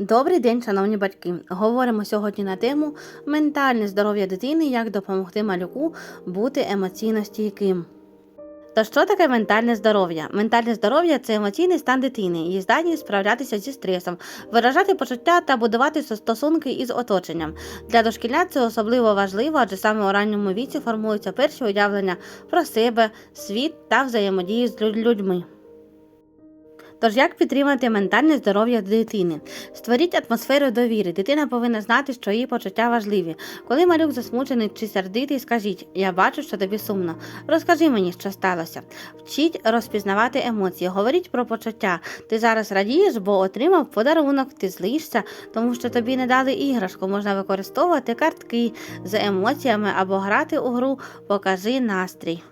Добрий день, шановні батьки. Говоримо сьогодні на тему ментальне здоров'я дитини, як допомогти малюку бути емоційно стійким. То що таке ментальне здоров'я? Ментальне здоров'я це емоційний стан дитини, її здатність справлятися зі стресом, виражати почуття та будувати стосунки із оточенням. Для дошкілят це особливо важливо, адже саме у ранньому віці формуються перші уявлення про себе, світ та взаємодію з людьми. Тож як підтримати ментальне здоров'я дитини? Створіть атмосферу довіри. Дитина повинна знати, що її почуття важливі. Коли малюк засмучений чи сердитий, скажіть: Я бачу, що тобі сумно. Розкажи мені, що сталося. Вчіть розпізнавати емоції. Говоріть про почуття. Ти зараз радієш, бо отримав подарунок, ти злишся, тому що тобі не дали іграшку. Можна використовувати картки з емоціями або грати у гру Покажи настрій.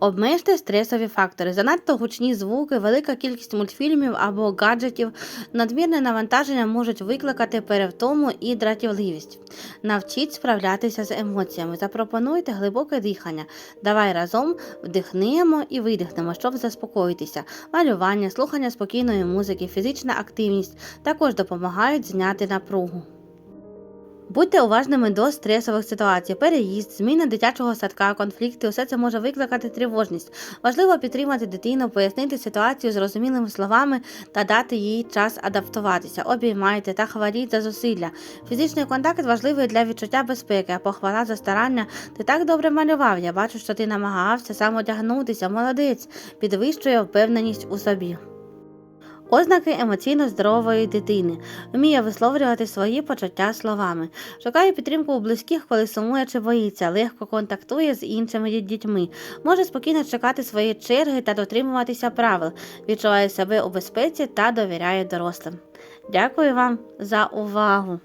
Обмежте стресові фактори, занадто гучні звуки, велика кількість мультфільмів або гаджетів, надмірне навантаження можуть викликати перевтому і дратівливість. Навчіть справлятися з емоціями, запропонуйте глибоке дихання. Давай разом вдихнемо і видихнемо, щоб заспокоїтися. Малювання, слухання спокійної музики, фізична активність також допомагають зняти напругу. Будьте уважними до стресових ситуацій, переїзд, зміна дитячого садка, конфлікти, усе це може викликати тривожність. Важливо підтримати дитину, пояснити ситуацію зрозумілими словами та дати їй час адаптуватися. Обіймайте та хваліть за зусилля. Фізичний контакт важливий для відчуття безпеки, а похвала за старання. Ти так добре малював. Я бачу, що ти намагався сам одягнутися. Молодець, підвищує впевненість у собі. Ознаки емоційно здорової дитини. Вміє висловлювати свої почуття словами, шукає підтримку у близьких, коли сумує чи боїться, легко контактує з іншими дітьми, може спокійно чекати своєї черги та дотримуватися правил, відчуває себе у безпеці та довіряє дорослим. Дякую вам за увагу!